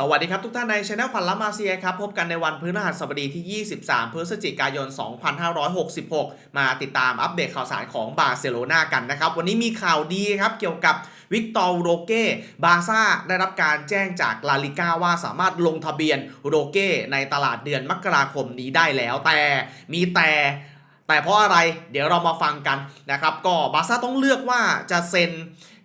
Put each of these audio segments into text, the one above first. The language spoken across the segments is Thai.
สวัสดีครับทุกท่านในช anel ขวัญล้ำอาเซียครับ พบกันในวันพฤหัสบดีที่ 23 พฤศจิกายน 2566 มาติดตามอัปเดตข่าวสารของบาร์เซโลนากันนะครับ วันนี้มีข่าวดีครับ เกี่ยวกับวิกตอร์โรเก้บาซ่าได้รับการแจ้งจากลาลิก้าว่าสามารถลงทะเบียนโรเก้ในตลาดเดือนมกราคมนี้ได้แล้วแต่มีแต่ แต่เพราะอะไรเดี๋ยวเรามาฟังกันนะครับก็บาซ่าต้องเลือกว่าจะเซ็น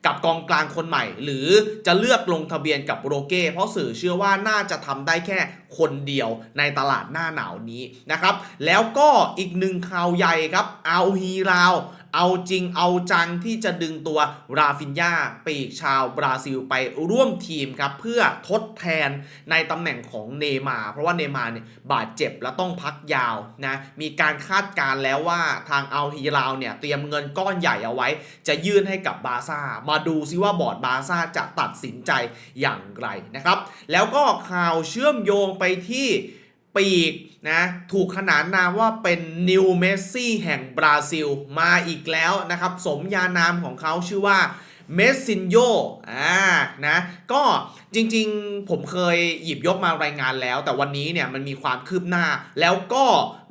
กับกองกลางคนใหม่ หรือจะเลือกลงทะเบียนกับโรเก้เพราะสื่อเชื่อว่าน่าจะทำได้แค่คนเดียวในตลาดหน้าหนาวนี้นะครับ แล้วก็อีกหนึ่งข่าวใหญ่ครับเอาฮีราว เอาจริงเอาจังที่จะดึงตัวราฟินยาปีกชาวบราซิลไปร่วมทีมครับ เพื่อทดแทนในตำแหน่งของเนมาเพราะว่าเนมาเนี่ยบาดเจ็บและต้องพักยาวนะมีการคาดการ์แล้วว่าทางเอาฮีราวเนี่ยเตรียมเงินก้อนใหญ่เอาไว้ จะยื่นให้กับบาซ่า มาดูซิว่าบอร์ดบาซ่าจะตัดสินใจอย่างไรนะครับ แล้วก็ข่าวเชื่อมโยงไปที่ ปีกนะถูกขนานนามว่าเป็นนิวเมสซี่แห่งบราซิลมาอีกแล้วนะครับ สมญานามของเขาชื่อว่าเมสซินโยอ่านะก็จริงๆผมเคยหยิบยกมารายงานแล้ว แต่วันนี้เนี่ยมันมีความคืบหน้า แล้วก็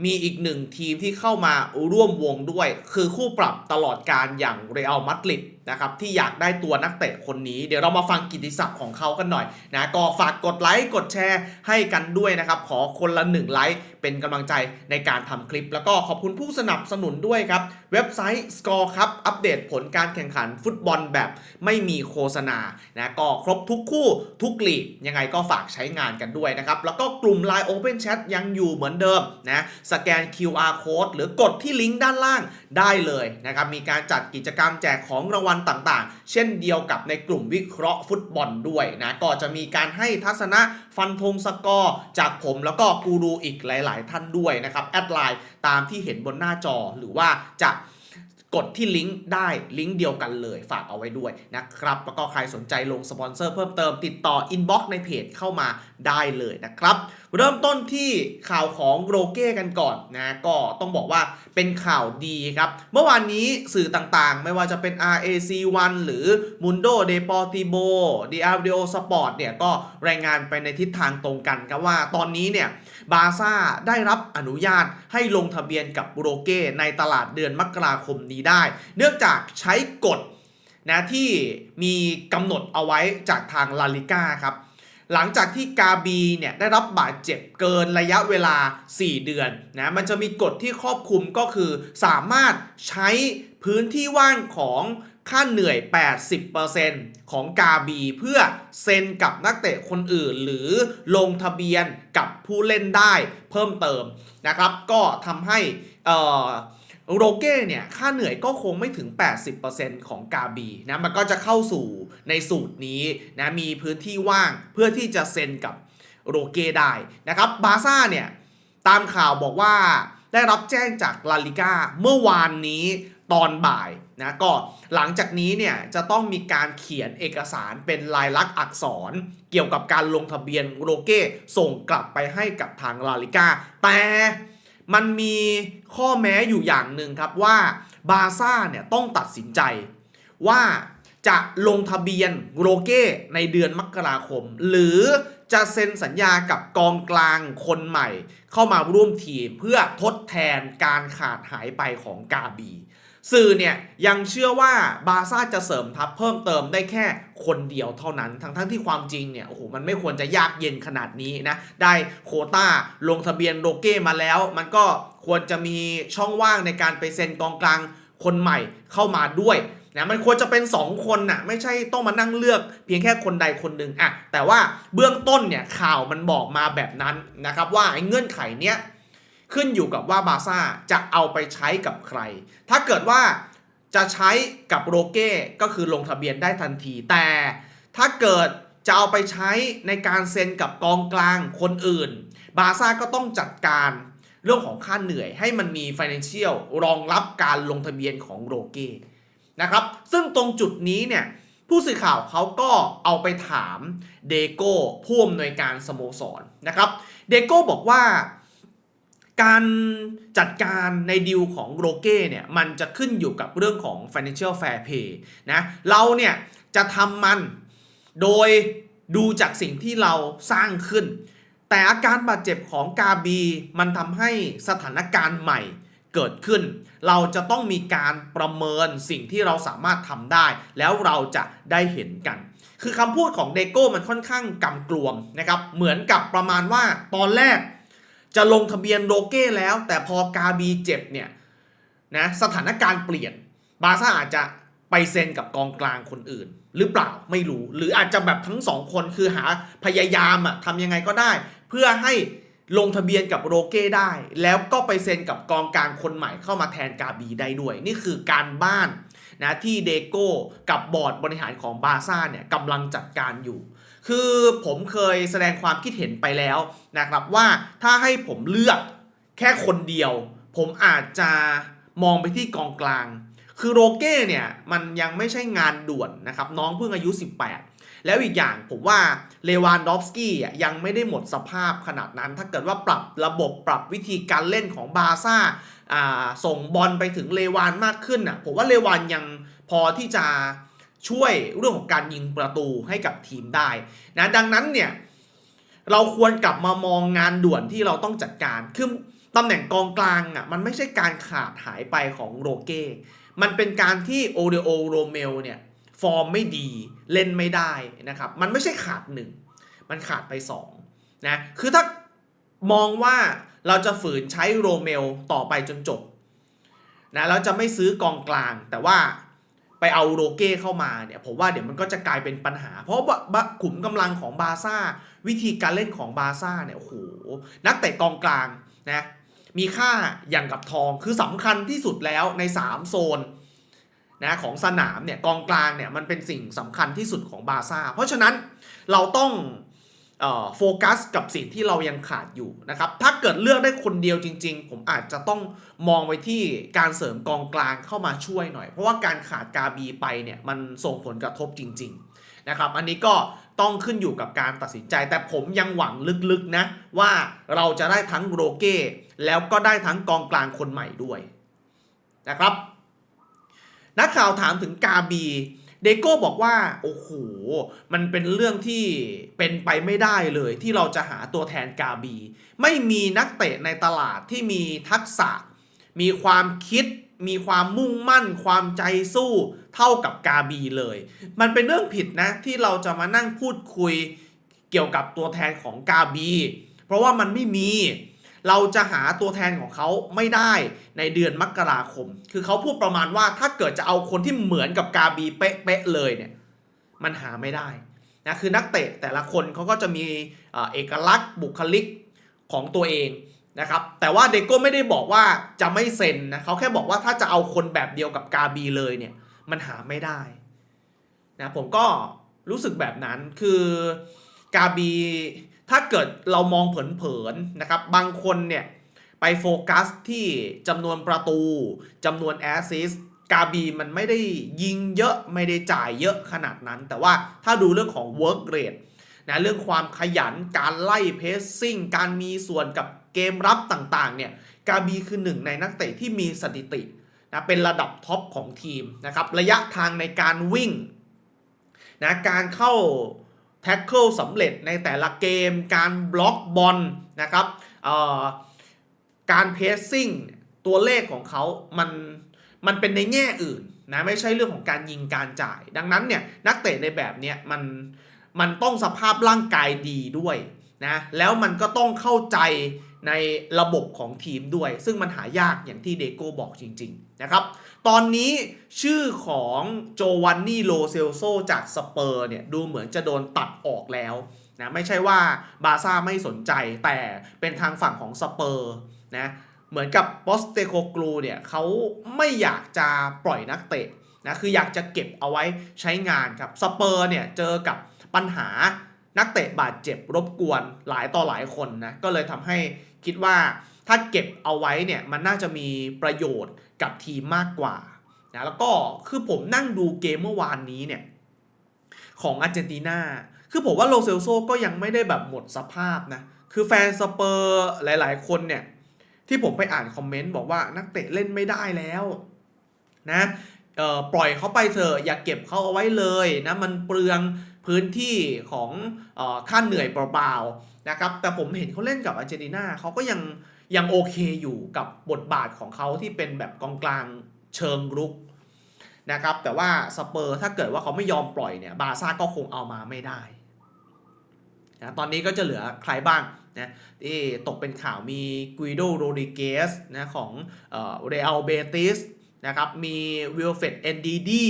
มีอีกหนึ่งทีมที่เข้ามาร่วมวงด้วย คือคู่ปรับตลอดการอย่างเรอัลมาดริด นะครับที่อยากได้ตัวนักเตะคนนี้ เดี๋ยวเรามาฟังกิติศัพท์ของเขากันหน่อยนะก็ฝากกดไลค์กดแชร์ให้กันด้วยนะครับ ขอคนละหนึ่งไลค์ เป็นกำลังใจในการทำคลิป แล้วก็ขอบคุณผู้สนับสนุนด้วยครับ เว็บไซต์ Score ครับ อัปเดตผลการแข่งขันฟุตบอลแบบไม่มีโฆษณานะก็ครบทุกคู่ทุกลีก ยังไงก็ฝากใช้งานกันด้วยนะครับ แล้วก็กลุ่ม Line Open Chat ยังอยู่เหมือนเดิมนะสแกน QR Code หรือกดที่ลิงก์ด้านล่างได้เลยนะครับมีการจัดกิจกรรมแจกของรางวัลต่างๆ เช่นเดียวกับในกลุ่มวิเคราะห์ฟุตบอลด้วยนะก็จะมีการให้ทัศนะฟันธงสกอร์จากผมแล้วก็กูรูอีกหลายๆท่านด้วยนะครับแอดไลน์ตามที่เห็นบนหน้าจอหรือว่าจะกดที่ลิงก์ได้ลิงก์เดียวกันเลยฝากเอาไว้ด้วยนะครับ แล้วก็ใครสนใจลงสปอนเซอร์เพิ่มเติมติดต่ออินบ็อกซ์ในเพจเข้ามาได้เลยนะครับ เริ่มต้นที่ข่าวของโรเก้กันก่อนนะก็ต้องบอกว่าเป็นข่าวดีครับ เมื่อวานนี้สื่อต่างๆ ไม่ว่าจะเป็น RAC1 หรือ Mundo Deportivo Diario Sport เนี่ยก็รายงานไปในทิศทางตรงกันครับว่าตอนนี้เนี่ยบาซ่าได้รับอนุญาตให้ลงทะเบียนกับโรเก้ในตลาดเดือนมกราคมนี้ได้ เนื่องจากใช้กฎนะที่มีกำหนดเอาไว้จากทางลาลิก้าครับ หลังจากที่กาบีเนี่ยได้รับบาดเจ็บเกินระยะเวลา 4 เดือนนะมันจะมีกฎที่ครอบคลุมก็คือสามารถใช้พื้นที่ว่างของ ค่าเหนื่อย 80%ของกาบี เพื่อเซ็นกับนักเตะคนอื่น หรือลงทะเบียนกับผู้เล่นได้เพิ่มเติมนะครับ ก็ทำให้โรเก้เนี่ย ค่าเหนื่อยก็คงไม่ถึง 80%ของกาบีนะ มันก็จะเข้าสู่ในสูตรนี้นะ มีพื้นที่ว่างเพื่อที่จะเซ็นกับโรเก้ได้นะครับ บาซ่าเนี่ย ตามข่าวบอกว่าได้รับแจ้งจากลาลิก้าเมื่อวานนี้ ตอนบ่ายนะก็หลังจากนี้เนี่ยจะต้องมีการเขียนเอกสารเป็นลายลักษณ์อักษร เกี่ยวกับการลงทะเบียนโรเก้ส่งกลับไปให้กับทางลาลิก้าแต่มันมีข้อแม้อยู่อย่างหนึ่งครับว่าบาซ่าเนี่ยต้องตัดสินใจว่าจะลงทะเบียนโรเก้ในเดือนมกราคม หรือจะเซ็นสัญญากับกองกลางคนใหม่ เข้ามาร่วมทีมเพื่อทดแทนการขาดหายไปของกาบี สื่อเนี่ยยังเชื่อว่าบาซ่าจะเสริมทัพเพิ่มเติมได้แค่คนเดียวเท่านั้น ทั้งทั้งที่ความจริงเนี่ยโอ้โหมันไม่ควรจะยากเย็นขนาดนี้นะ ได้โคต้าลงทะเบียนโรเก้มาแล้ว มันก็ควรจะมีช่องว่างในการไปเซ็นกองกลางคนใหม่เข้ามาด้วยนะมันควรจะเป็น 2 คนน่ะไม่ใช่ต้องมานั่งเลือกเพียงแค่คนใดคนหนึ่งอะแต่ว่าเบื้องต้นเนี่ยข่าวมันบอกมาแบบนั้นนะครับว่าไอ้เงื่อนไขเนี้ย ขึ้นอยู่กับว่าบาซ่าจะเอาไปใช้กับใคร ถ้าเกิดว่าจะใช้กับโรเก้ก็คือลงทะเบียนได้ทันที แต่ถ้าเกิดจะเอาไปใช้ในการเซ็นกับกองกลางคนอื่น บาซ่าก็ต้องจัดการเรื่องของค่าเหนื่อยให้มันมี Financial รองรับการลงทะเบียนของโรเก้นะครับ ซึ่งตรงจุดนี้เนี่ยผู้สื่อข่าวเขาก็เอาไปถามเดโก้ผู้อำนวยการสโมสรนะครับ เดโก้บอกว่า การจัดการในดีลของโรเก้เนี่ยมันจะขึ้นอยู่กับเรื่องของ financial fair play นะเราเนี่ยจะทำมันโดยดูจากสิ่งที่เราสร้างขึ้น แต่อาการบาดเจ็บของกาบีมันทำให้สถานการณ์ใหม่เกิดขึ้น เราจะต้องมีการประเมินสิ่งที่เราสามารถทำได้ แล้วเราจะได้เห็นกัน คือคำพูดของเดโก้มันค่อนข้างกำกลวมนะครับ เหมือนกับประมาณว่าตอนแรก จะลงทะเบียนโรเก้แล้ว แต่พอกาบีเจ็บเนี่ยนะสถานการณ์เปลี่ยน บาซ่าอาจจะไปเซ็นกับกองกลางคนอื่น หรือเปล่าไม่รู้ หรืออาจจะแบบทั้งสองคนคือหาพยายามอะทำยังไงก็ได้ เพื่อให้ลงทะเบียนกับโรเก้ได้ แล้วก็ไปเซ็นกับกองกลางคนใหม่เข้ามาแทนกาบีได้ด้วย นี่คือการบ้านนะที่เดโก้กับบอร์ดบริหารของบาซ่าเนี่ยกำลังจัดการอยู่ คือผมเคยแสดงความคิดเห็นไปแล้วนะครับว่าถ้าให้ผมเลือกแค่คนเดียว ผมอาจจะมองไปที่กองกลาง คือโรเก้เนี่ยมันยังไม่ใช่งานด่วนนะครับน้องเพิ่งอายุ 18 แล้วอีกอย่างผมว่าเลวานดอฟสกี้ยังไม่ได้หมดสภาพขนาดนั้น ถ้าเกิดว่าปรับระบบปรับวิธีการเล่นของบาร์ซ่าอ่าส่งบอลไปถึงเลวานมากขึ้นอะผมว่าเลวานยังพอที่จะ ช่วยเรื่องของการยิงประตูให้กับทีมได้นะดังนั้นเนี่ยเราควรกลับมามองงานด่วนที่เราต้องจัดการคือตำแหน่งกองกลางอะมันไม่ใช่การขาดหายไปของโรเก้มันเป็นการที่โอเดโอโรเมลเนี่ยฟอร์มไม่ดีเล่นไม่ได้นะครับ มันไม่ใช่ขาดหนึ่งมันขาดไปสองนะคือถ้ามองว่าเราจะฝืนใช้โรเมลต่อไปจนจบนะเราจะไม่ซื้อกองกลางแต่ว่า ไปเอาโรเก้เข้ามาเนี่ยผมว่าเดี๋ยวมันก็จะกลายเป็นปัญหา เพราะว่าบะขุมกำลังของบาซ่า วิธีการเล่นของบาซ่าเนี่ยโอ้โหนักเตะกองกลางนะมีค่าอย่างกับทองคือสำคัญที่สุดแล้วใน 3 โซนนะของสนามเนี่ยกองกลางเนี่ยมันเป็นสิ่งสำคัญที่สุดของบาซ่า เพราะฉะนั้นเราต้อง โฟกัสกับสิ่งที่เรายังขาดอยู่นะครับ ถ้าเกิดเลือกได้คนเดียวจริง ๆ ผมอาจจะต้องมองไปที่การเสริมกองกลางเข้ามาช่วยหน่อย เพราะว่าการขาดกาบีไปเนี่ยมันส่งผลกระทบจริง ๆ นะครับ อันนี้ก็ต้องขึ้นอยู่กับการตัดสินใจ แต่ผมยังหวังลึกๆนะว่าเราจะได้ทั้งโรเก้แล้วก็ได้ทั้งกองกลางคนใหม่ด้วยนะครับ นักข่าวถามถึงกาบี เดโก้บอกว่าโอ้โหมันเป็นเรื่องที่เป็นไปไม่ได้เลยที่เราจะหาตัวแทนกาบี ไม่มีนักเตะในตลาดที่มีทักษะ มีความคิด มีความมุ่งมั่น ความใจสู้เท่ากับกาบีเลย มันเป็นเรื่องผิดนะที่เราจะมานั่งพูดคุยเกี่ยวกับตัวแทนของกาบี เพราะว่ามันไม่มี เราจะหาตัวแทนของเขาไม่ได้ในเดือนมกราคม คือเขาพูดประมาณว่าถ้าเกิดจะเอาคนที่เหมือนกับกาบีเป๊ะๆเลยเนี่ยมันหาไม่ได้นะคือนักเตะแต่ละคนเขาก็จะมีเอ่อเอกลักษณ์บุคลิกของตัวเองนะครับแต่ว่าเดโก้ไม่ได้บอกว่าจะไม่เซ็นนะเขาแค่บอกว่าถ้าจะเอาคนแบบเดียวกับกาบีเลยเนี่ยมันหาไม่ได้นะผมก็รู้สึกแบบนั้นคือกาบี ถ้าเกิดเรามองเผินๆนะครับ บางคนเนี่ยไปโฟกัสที่จำนวนประตูจำนวนแอสซิสต์กาบีมันไม่ได้ยิงเยอะไม่ได้จ่ายเยอะขนาดนั้น แต่ว่าถ้าดูเรื่องของ work rate นะเรื่องความขยันการไล่เพสซิ่งการมีส่วนกับเกมรับต่างๆเนี่ยกาบีคือหนึ่งในนักเตะที่มีสถิตินะเป็นระดับท็อปของทีมนะครับระยะทางในการวิ่งนะการเข้า แท็กเกิลสำเร็จในแต่ละเกม การบล็อกบอลนะครับการเพสซิ่งตัวเลขของเขามันมันเป็นในแง่อื่นนะไม่ใช่เรื่องของการยิงการจ่าย ดังนั้นเนี่ยนักเตะในแบบเนี้ยมันมันต้องสภาพร่างกายดีด้วยนะแล้วมันก็ต้องเข้าใจ ในระบบของทีมด้วย ซึ่งมันหายากอย่างที่เดโก้บอกจริง ๆ นะครับ ตอนนี้ชื่อของโจวันนี่โลเซลโซจากสเปอร์เนี่ย ดูเหมือนจะโดนตัดออกแล้วนะไม่ใช่ว่าบาซ่าไม่สนใจแต่เป็นทางฝั่งของสเปอร์นะเหมือนกับปอสเตโคกลูเนี่ยเขาไม่อยากจะปล่อยนักเตะนะคืออยากจะเก็บเอาไว้ใช้งานครับสเปอร์เนี่ยเจอกับปัญหานักเตะบาดเจ็บรบกวนหลายต่อหลายคนนะก็เลยทำให้ คิดว่าถ้าเก็บเอาไว้เนี่ยมันน่าจะมีประโยชน์กับทีมมากกว่านะแล้วก็คือผมนั่งดูเกมเมื่อวานนี้เนี่ยของอาร์เจนตินาคือผมว่าโลเซลโซก็ยังไม่ได้แบบหมดสภาพนะ คือแฟนสเปอร์หลายๆ คนเนี่ยที่ผมไปอ่านคอมเมนต์บอกว่านักเตะเล่นไม่ได้แล้วนะ เอ่อปล่อยเขาไปเถอะอย่าเก็บเขาเอาไว้เลยนะมันเปลืองพื้นที่ของเอ่อค่าเหนื่อยเปล่าๆนะครับแต่ผมเห็นเขาเล่นกับอาร์เจนตินาเขาก็ยังยังโอเคอยู่กับบทบาทของเขาที่เป็นแบบกองกลางเชิงรุกนะครับแต่ว่าสเปอร์ถ้าเกิดว่าเขาไม่ยอมปล่อยเนี่ยบาซ่าก็คงเอามาไม่ได้นะตอนนี้ก็จะเหลือใครบ้างนะที่ตกเป็นข่าวมีกุยโดโรดิเกสนะของเรอัลเบติส นะครับ มีวิลเฟดเอนดีดี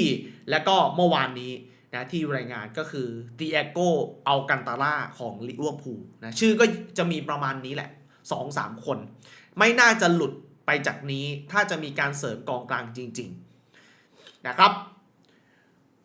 แล้วก็เมื่อวานนี้นะที่รายงานก็คือดิเอโกอัลกันตาล่าของลิเวอร์พูลนะชื่อก็จะมีประมาณนี้แหละ 2-3 คน ไม่น่าจะหลุดไปจากนี้ถ้าจะมีการเสริมกองกลางจริง ๆ นะครับ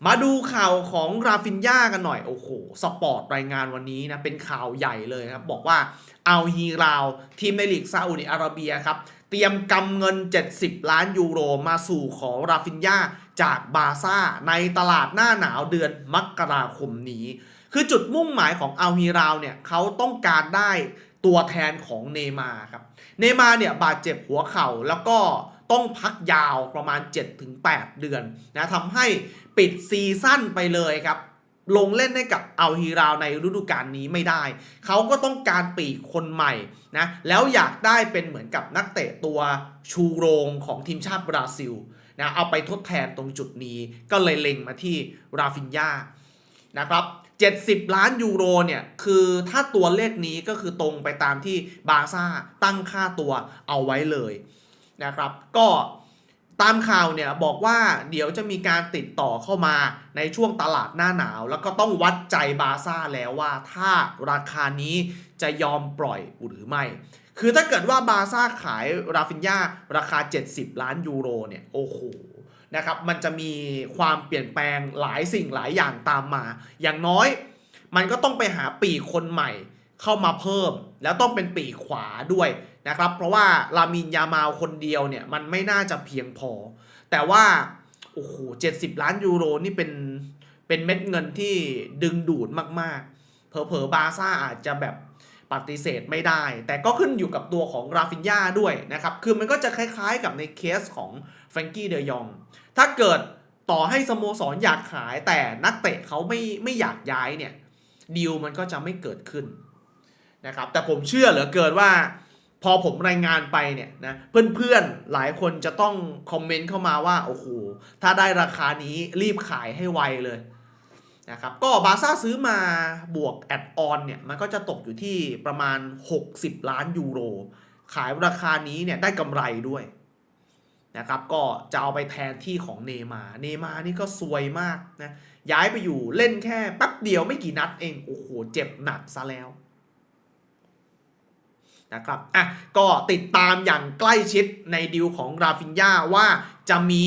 มาดูข่าวของราฟินยากันหน่อย โอ้โห สปอร์ตรายงานวันนี้นะ เป็นข่าวใหญ่เลยครับ บอกว่าเอาฮีราว ทีมในลีกซาอุดิอาระเบียครับ เตรียมกำเงิน 70 ล้านยูโรมาสู่ขอราฟินยาจากบาซ่าในตลาดหน้าหนาวเดือนมกราคมนี้ คือจุดมุ่งหมายของอัลฮีราวเนี่ยเขาต้องการได้ตัวแทนของเนมาครับ เนมาเนี่ยบาดเจ็บหัวเข่าแล้วก็ต้องพักยาวประมาณ 7-8 เดือนนะทำให้ปิดซีซั่นไปเลยครับ ลงเล่นให้กับอัลฮีราวในฤดูกาลนี้ไม่ได้ เขาก็ต้องการปีกคนใหม่นะ แล้วอยากได้เป็นเหมือนกับนักเตะตัวชูโรงของทีมชาติบราซิลนะเอาไปทดแทนตรงจุดนี้ก็เลยเล็งมาที่ราฟินยานะครับ70 ล้านยูโรเนี่ย คือถ้าตัวเลขนี้ก็คือตรงไปตามที่บาร์ซ่าตั้งค่าตัวเอาไว้เลยนะครับ ก็ ตามข่าวเนี่ยบอกว่าเดี๋ยวจะมีการติดต่อเข้ามาในช่วงตลาดหน้าหนาว แล้วก็ต้องวัดใจบาซ่าแล้วว่าถ้าราคานี้จะยอมปล่อยหรือไม่ คือถ้าเกิดว่าบาซ่าขายราฟินยาราคา 70 ล้านยูโรเนี่ยโอ้โหนะครับมันจะมีความเปลี่ยนแปลงหลายสิ่งหลายอย่างตามมา อย่างน้อยมันก็ต้องไปหาปีกคนใหม่เข้ามาเพิ่ม แล้วต้องเป็นปีกขวาด้วย นะครับ เพราะว่าลามินยามาลคนเดียวเนี่ยมันไม่น่าจะเพียงพอ แต่ว่าโอ้โห70ล้านยูโรนี่เป็นเป็นเม็ดเงินที่ดึงดูดมากๆ เผลอๆบาร์ซ่าอาจจะแบบปฏิเสธไม่ได้ แต่ก็ขึ้นอยู่กับตัวของราฟินยาด้วยนะครับ คือมันก็จะคล้ายๆกับในเคสของแฟรงกี้เดยอง ถ้าเกิดต่อให้สโมสรอยากขายแต่นักเตะเขาไม่ไม่อยากย้ายเนี่ยดีลมันก็จะไม่เกิดขึ้นนะครับ แต่ผมเชื่อเหลือเกินว่า พอผมรายงานไปเนี่ยนะเพื่อนๆหลายคนจะต้องคอมเมนต์เข้ามาว่าโอ้โหถ้าได้ราคานี้รีบขายให้ไวเลยนะครับก็บาซ่าซื้อมาบวกแอดออนเนี่ยมันก็จะตกอยู่ที่ประมาณ 60 ล้านยูโร ขายราคานี้เนี่ยได้กำไรด้วยนะครับก็จะเอาไปแทนที่ของเนมา เนมานี่ก็ซวยมากนะย้ายไปอยู่เล่นแค่แป๊บเดียวไม่กี่นัดเอง โอ้โห เจ็บหนักซะแล้ว นะครับอะก็ติดตามอย่างใกล้ชิดในดิวของราฟินยาว่าจะมี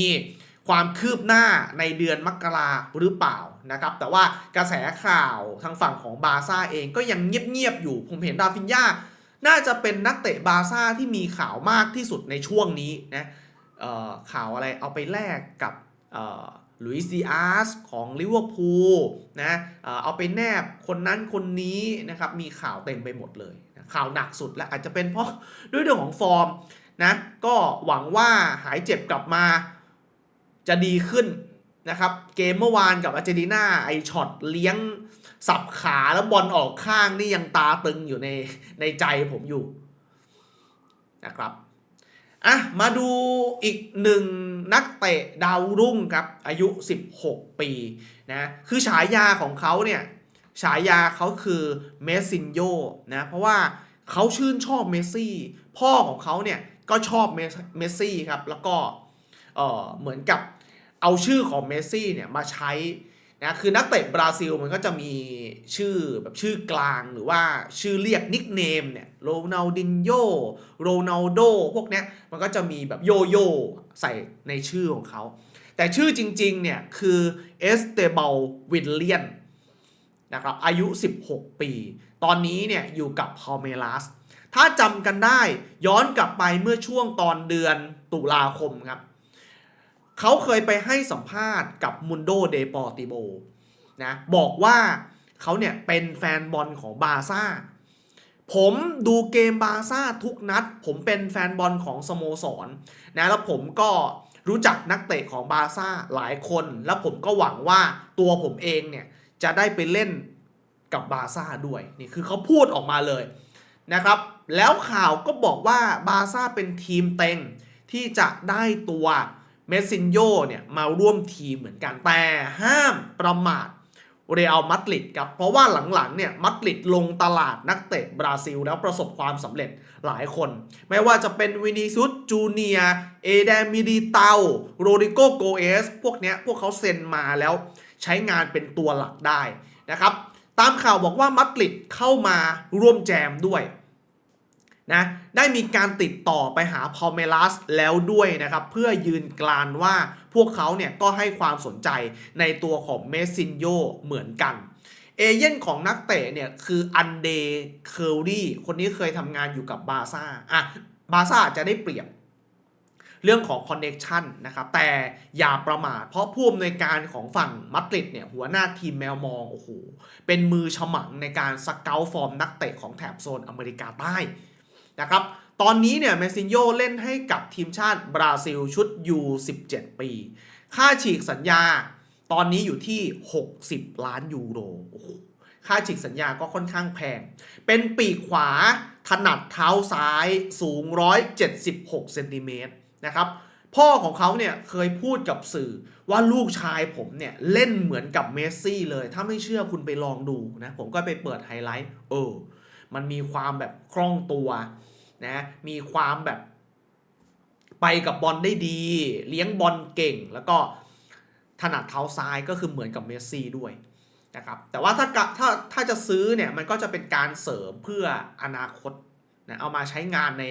ความคืบหน้าในเดือนมกราหรือเปล่านะครับ แต่ว่ากระแสข่าวทางฝั่งของบาซ่าเองก็ยังเงียบๆอยู่ ผมเห็นราฟินยาน่าจะเป็นนักเตะบาซ่าที่มีข่าวมากที่สุดในช่วงนี้นะข่าวอะไรเอาไปแลกกับลุยส์ดีอาร์สของลิเวอร์พูลนะเอาไปแนบคนนั้นคนนี้นะครับ มีข่าวเต็มไปหมดเลย ข่าวหนักสุดและอาจจะเป็นเพราะด้วยเรื่องของฟอร์มนะก็หวังว่าหายเจ็บกลับมาจะดีขึ้นนะครับเกมเมื่อวานกับอาร์เจนตินาไอช็อตเลี้ยงสับขาแล้วบอลออกข้างนี่ยังตาตึงอยู่ในในใจผมอยู่นะครับอะมาดูอีกหนึ่งนักเตะดาวรุ่งครับอายุ 16 ปีนะคือฉายาของเขาเนี่ย ฉายาเขาคือเมสซินโยนะเพราะว่าเขาชื่นชอบเมสซี่ พ่อของเขาเนี่ยก็ชอบเมสซี่ครับแล้วก็เออเหมือนกับเอาชื่อของเมสซี่เนี่ยมาใช้นะคือนักเตะบราซิลมันก็จะมีชื่อแบบชื่อกลางหรือว่าชื่อเรียกนิกเนมเนี่ยโรนัลดินโยโรนัลโดพวกเนี้ยมันก็จะมีแบบโยโย่ใส่ในชื่อของเขา แต่ชื่อจริงๆเนี่ยคือเอสเตเบลวินเลียน นะครับอายุ 16 ปี ตอนนี้เนี่ยอยู่กับพาเมลัสถ้าจำกันได้ย้อนกลับไปเมื่อช่วงตอนเดือนตุลาคมครับเขาเคยไปให้สัมภาษณ์กับมุนโดเดปอติโบนะบอกว่าเขาเนี่ยเป็นแฟนบอลของบาร์ซ่า ผมดูเกมบาร์ซ่าทุกนัด ผมเป็นแฟนบอลของสโมสรนะแล้วผมก็รู้จักนักเตะของบาร์ซ่าหลายคน แล้วผมก็หวังว่าตัวผมเองเนี่ย จะได้ไปเล่นกับบาซ่าด้วยนี่คือเขาพูดออกมาเลยนะครับ แล้วข่าวก็บอกว่าบาซ่าเป็นทีมเต็งที่จะได้ตัวเมสซินโยเนี่ยมาร่วมทีมเหมือนกันแต่ห้ามประมาทเรอัลมาดริดครับเพราะว่าหลังๆเนี่ยมาดริดลงตลาดนักเตะบราซิล แล้วประสบความสำเร็จหลายคน ไม่ว่าจะเป็นวินิซุสจูเนียเอเดมิดิเตาโรดิโกโกเอส พวกเนี้ยพวกเขาเซ็นมาแล้ว ใช้งานเป็นตัวหลักได้นะครับ ตามข่าวบอกว่ามัดริดเข้ามาร่วมแจมด้วยนะได้มีการติดต่อไปหาพอเมลัสแล้วด้วยนะครับ เพื่อยืนกลานว่าพวกเขาเนี่ยก็ให้ความสนใจในตัวของเมซินโยเหมือนกัน เอเย่นของนักเตะเนี่ยคืออันเดเคอรี่คนนี้เคยทำงานอยู่กับบาซ่าอะบาซ่าจจะได้เปรียบ เรื่องของคอนเน็ชันนะครับแต่อย่าประมาทเพราะผู้อำนวยการของฝั่งมัดริดเนี่ยหัวหน้าทีมแมวมองโอ้โหเป็นมือฉมังในการสเกลฟอร์มนักเตะของแถบโซนอเมริกาใต้นะครับตอนนี้เนี่ยเมซินโยเล่นให้กับทีมชาติบราซิลชุด U17 ปี ค่าฉีกสัญญาตอนนี้อยู่ที่ 60 ล้านยูโรโอ้โหค่าฉีกสัญญาก็ค่อนข้างแพง เป็นปีกขวาถนัดเท้าซ้ายสูง 176 เซนติเมตร นะครับพ่อของเขาเนี่ยเคยพูดกับสื่อว่าลูกชายผมเนี่ยเล่นเหมือนกับเมสซี่เลย ถ้าไม่เชื่อคุณไปลองดูนะผมก็ไปเปิดไฮไลท์เออมันมีความแบบคล่องตัวนะมีความแบบไปกับบอลได้ดี เลี้ยงบอลเก่ง แล้วก็ถนัดเท้าซ้ายก็คือเหมือนกับเมสซี่ด้วยนะครับแต่ว่าถ้าถ้าถ้าจะซื้อเนี่ยมันก็จะเป็นการเสริมเพื่ออนาคต นะเอามาใช้งานใน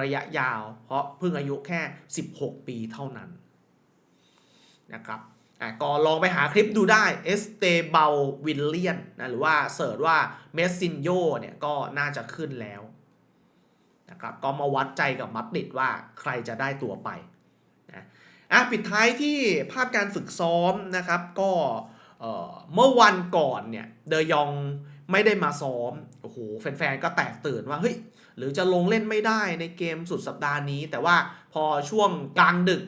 ระยะยาว เพราะเพิ่งอายุแค่ 16 ปีเท่านั้นนะครับอะก็ลองไปหาคลิปดูได้เอสเตเบลวิลเลียนนะหรือว่าเสิร์ชว่าเมสซินโยเนี่ยก็น่าจะขึ้นแล้วนะครับก็มาวัดใจกับมัดริดว่าใครจะได้ตัวไปนะอะปิดท้ายที่ภาพการฝึกซ้อมนะครับก็เอ่อเมื่อวันก่อนเนี่ยเดยองไม่ได้มาซ้อม โอ้โห แฟนๆ ก็แตกตื่นว่า เฮ้ย หรือจะลงเล่นไม่ได้ในเกมสุดสัปดาห์นี้ แต่ว่าพอช่วงกลางดึก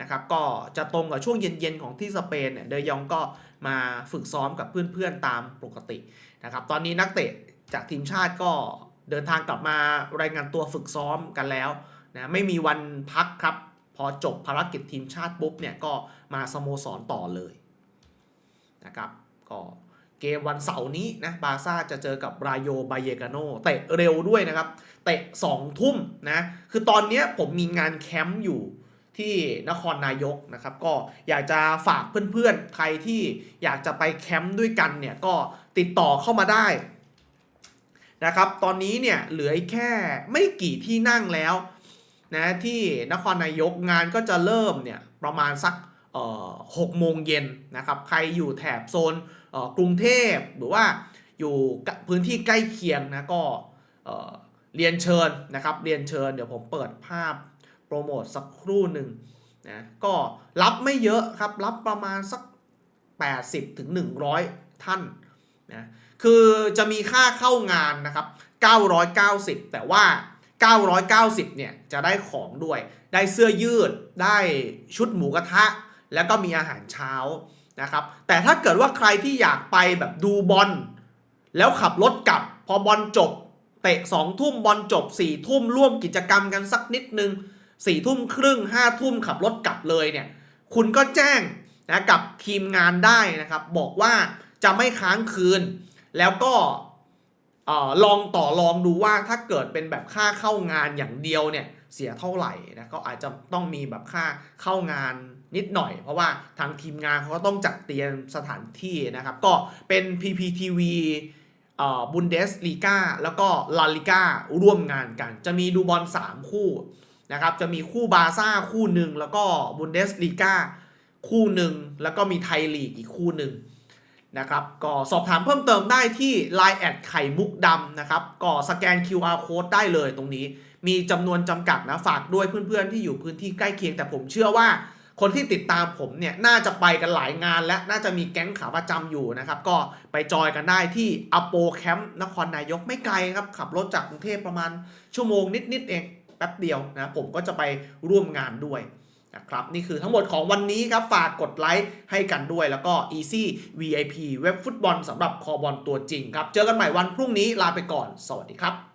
นะครับก็จะตรงกับช่วงเย็นๆของที่สเปนเนี่ยเดยองก็มาฝึกซ้อมกับเพื่อนๆตามปกตินะครับตอนนี้นักเตะจากทีมชาติก็เดินทางกลับมารายงานตัวฝึกซ้อมกันแล้วนะไม่มีวันพักครับ พอจบภารกิจทีมชาติปุ๊บเนี่ยก็มาสโมสรต่อเลยนะครับก็ เกมวันเสาร์นี้นะบาซ่าจะเจอกับรายโยบาเยกาโนเตะเร็วด้วยนะครับ เตะ2ทุ่มนะ คือตอนนี้ผมมีงานแคมป์อยู่ที่นครนายกนะครับ ก็อยากจะฝากเพื่อนๆ ใครที่อยากจะไปแคมป์ด้วยกันเนี่ยก็ติดต่อเข้ามาได้นะครับ ตอนนี้เนี่ยเหลือแค่ไม่กี่ที่นั่งแล้วนะที่นครนายกงานก็จะเริ่มเนี่ยประมาณสัก หกโมงเย็นนะครับ ใครอยู่แถบโซนกรุงเทพหรือว่าอยู่พื้นที่ใกล้เคียงนะก็เอ่อเรียนเชิญนะครับ เรียนเชิญเดี๋ยวผมเปิดภาพโปรโมทสักครู่หนึ่งนะก็รับไม่เยอะครับ รับประมาณสัก 80ถึง100 ท่านนะคือจะมีค่าเข้างานนะครับ 990 แต่ว่า 990 เนี่ยจะได้ของด้วย ได้เสื้อยืด ได้ชุดหมูกระทะ แล้วก็มีอาหารเช้านะครับแต่ถ้าเกิดว่าใครที่อยากไปแบบดูบอลแล้วขับรถกลับ พอบอลจบ เตะสองทุ่มบอลจบสี่ทุ่มร่วมกิจกรรมกันสักนิดนึงสี่ทุ่มครึ่งห้าทุ่มขับรถกลับเลยเนี่ยคุณก็แจ้งนะกับทีมงานได้นะครับบอกว่าจะไม่ค้างคืน แล้วก็ลองต่อลองดูว่าถ้าเกิดเป็นแบบค่าเข้างานอย่างเดียวเนี่ยเสียเท่าไหร่นะก็อาจจะต้องมีแบบค่าเข้างาน นิดหน่อย เพราะว่าทางทีมงานเขาก็ต้องจัดเตรียมสถานที่นะครับ ก็เป็น PPTV เออบุนเดสลีกาแล้วก็ลาลิก้าร่วมงานกัน จะมีดูบอล 3 คู่นะครับ จะมีคู่บาซ่าคู่หนึ่งแล้วก็บุนเดสลีกาคู่หนึ่งแล้วก็มีไทยลีกอีกคู่หนึ่งนะครับก็สอบถามเพิ่มเติมได้ที่ Line แอดไข่มุกดำนะครับก็สแกน QR code ได้เลยตรงนี้ มีจำนวนจำกัดนะฝากด้วยเพื่อนๆที่อยู่พื้นที่ใกล้เคียงแต่ผมเชื่อว่า คนที่ติดตามผมเนี่ยน่าจะไปกันหลายงานและน่าจะมีแก๊งขาประจำอยู่นะครับ ก็ไปจอยกันได้ที่อโปแคมป์นครนายกไม่ไกลครับ ขับรถจากกรุงเทพประมาณชั่วโมงนิดๆเองแป๊บเดียวนะผมก็จะไปร่วมงานด้วยนะครับนี่คือทั้งหมดของวันนี้ครับ ฝากกดไลค์ให้กันด้วยแล้วก็ Easy VIP เว็บฟุตบอลสำหรับคอบอลตัวจริงครับ เจอกันใหม่วันพรุ่งนี้ลาไปก่อน สวัสดีครับ